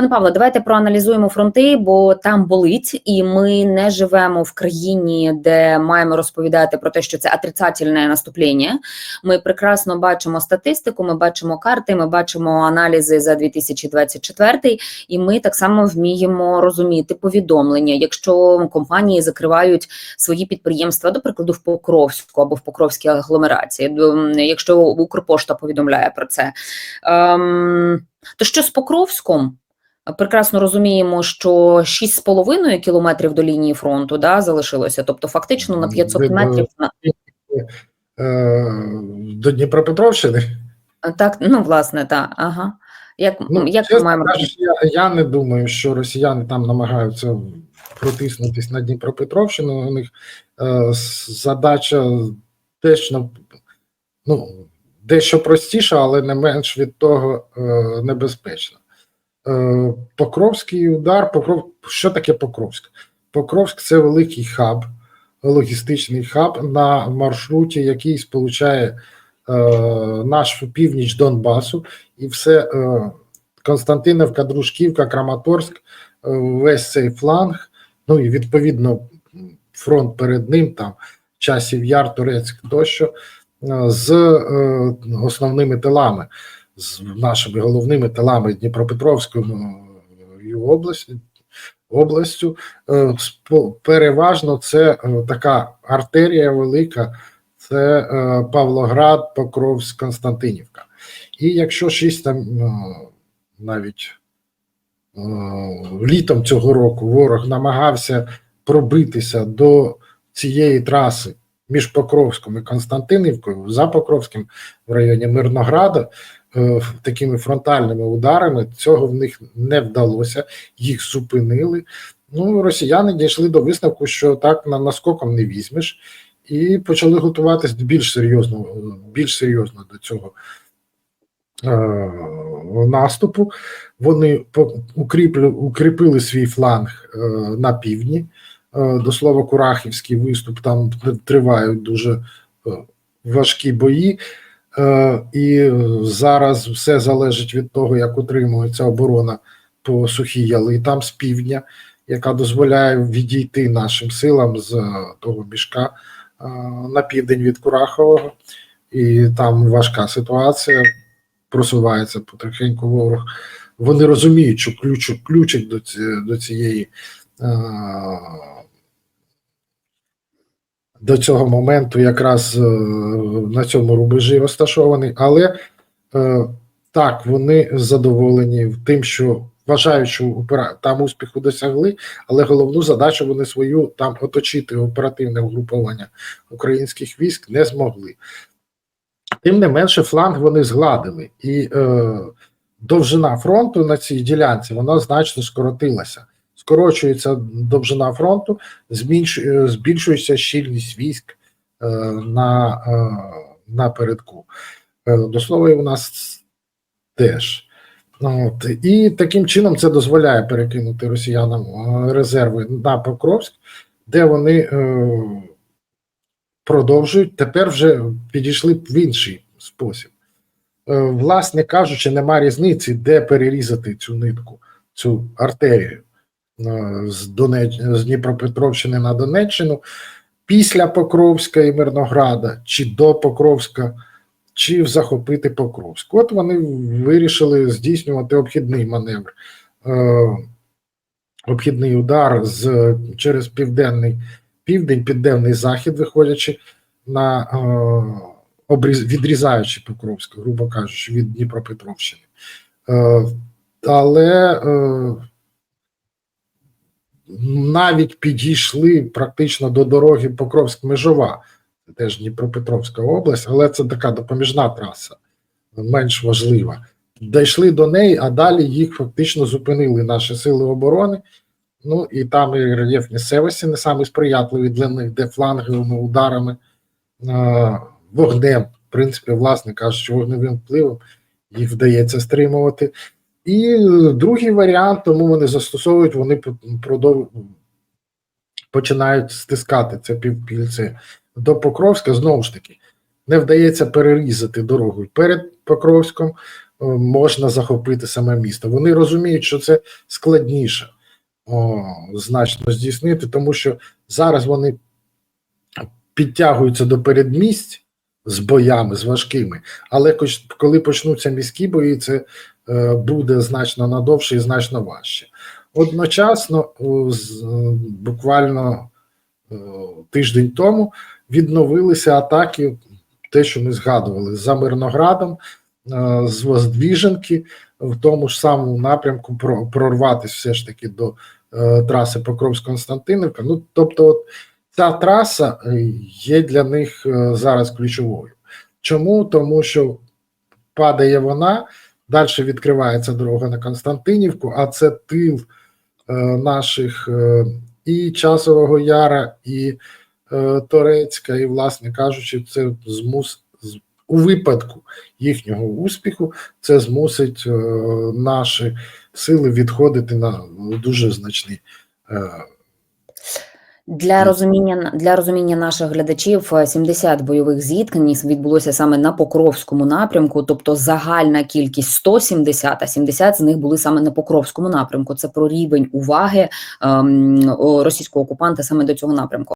Пане Павло, давайте проаналізуємо фронти, бо там болить, і ми не живемо в країні, де маємо розповідати про те, що це отрицательне наступлення. Ми прекрасно бачимо статистику, ми бачимо карти, ми бачимо аналізи за 2024, і ми так само вміємо розуміти повідомлення, якщо компанії закривають свої підприємства, до прикладу, в Покровську або в Покровській агломерації, якщо Укрпошта повідомляє про це. Ем, то що з Покровськом? Прекрасно розуміємо, що 6,5 кілометрів до лінії фронту да, залишилося, тобто фактично на 500 метрів. на- Е, до Дніпропетровщини. Так, ну власне, так. Ага. Як, Ну, як ми маємо я, я не думаю, що росіяни там намагаються протиснутись на Дніпропетровщину. У них е, задача дещо, ну, дещо простіша, але не менш від того е, небезпечна. Е, Покровський удар. Покров... Що таке Покровськ? Покровськ це великий хаб, логістичний хаб на маршруті, який сполучає е, наш північ Донбасу і все е, Константинівка, Дружківка, Краматорськ, е, весь цей фланг. Ну і відповідно фронт перед ним, там часів Яр, Турецьк тощо, е, з е, основними тилами, з нашими головними тилами Дніпропетровською е, областю. Областю Е, переважно це е, така артерія велика, це Павлоград, Покровськ, Константинівка. І якщо шість там навіть літом цього року ворог намагався пробитися до цієї траси між Покровськом і Константинівкою, за Покровським в районі Мирнограда, такими фронтальними ударами, цього в них не вдалося, їх зупинили. Ну, росіяни дійшли до висновку, що так на наскоком не візьмеш, і почали готуватись більш серйозно, більш серйозно до цього е, наступу. Вони укріпили свій фланг е, на півдні. Е, до слова, Курахівський виступ там тривають дуже е, важкі бої. Е, і зараз все залежить від того, як утримується оборона по сухій яли там з півдня, яка дозволяє відійти нашим силам з е, того мішка е, на південь від Курахового, і там важка ситуація. Просувається потихеньку ворог. Вони розуміють, що ключ, ключик до, ці, до цієї до цього моменту якраз е, на цьому рубежі розташований, але е, так, вони задоволені тим, що вважають, що там успіху досягли, але головну задачу вони свою там оточити оперативне угруповання українських військ не змогли. Тим не менше, фланг вони згладили, і е, довжина фронту на цій ділянці вона значно скоротилася. Скорочується довжина фронту, е, збільшується щільність військ е, на, е, напередку. До слова, і у нас теж. От, і таким чином це дозволяє перекинути росіянам резерви на Покровськ, де вони продовжують. Тепер вже підійшли в інший спосіб. Власне кажучи, нема різниці, де перерізати цю нитку, цю артерію з, Донеч... з Дніпропетровщини на Донеччину після Покровська і Мирнограда, чи до Покровська, чи захопити Покровськ. От вони вирішили здійснювати обхідний маневр, е, обхідний удар з через південний південь, південний захід, виходячи на е, обріз, відрізаючи Покровськ, грубо кажучи, від Дніпропетровщини. Е, але е, навіть підійшли практично до дороги Покровськ-Межова, це теж Дніпропетровська область, але це така допоміжна траса, менш важлива. Дійшли до неї, а далі їх фактично зупинили наші сили оборони. Ну і там і рельєф місцевості не самий сприятливий для них, де фланговими ударами, е, вогнем, в принципі, власне кажучи, вогневим впливом їх вдається стримувати. І е, другий варіант, тому вони застосовують, вони продов... починають стискати це півпільце до Покровська. Знову ж таки, не вдається перерізати дорогу перед Покровськом. можна захопити саме місто. Вони розуміють, що це складніше о, значно здійснити, тому що зараз вони підтягуються до передмість з боями, з важкими, але коли почнуться міські бої, це е, буде значно надовше і значно важче. Одночасно, е, буквально е, тиждень тому відновилися атаки, те, що ми згадували, за Мирноградом, з Воздвіженки, в тому ж самому напрямку прорватися все ж таки до траси Покровськ-Константинівка. Ну, тобто, от, ця траса е, є для них е, зараз ключовою. Чому? Тому що падає вона, далі відкривається дорога на Константинівку, а це тил е, наших і Часового Яра, і Торецька, і, власне кажучи, це змус у випадку їхнього успіху, це змусить наші сили відходити на дуже значні. Е, Для розуміння для розуміння наших глядачів е, 70 бойових зіткнень відбулося саме на Покровському напрямку, тобто загальна кількість 170, а 70 з них були саме на Покровському напрямку. Це про рівень уваги ем, російського окупанта саме до цього напрямку.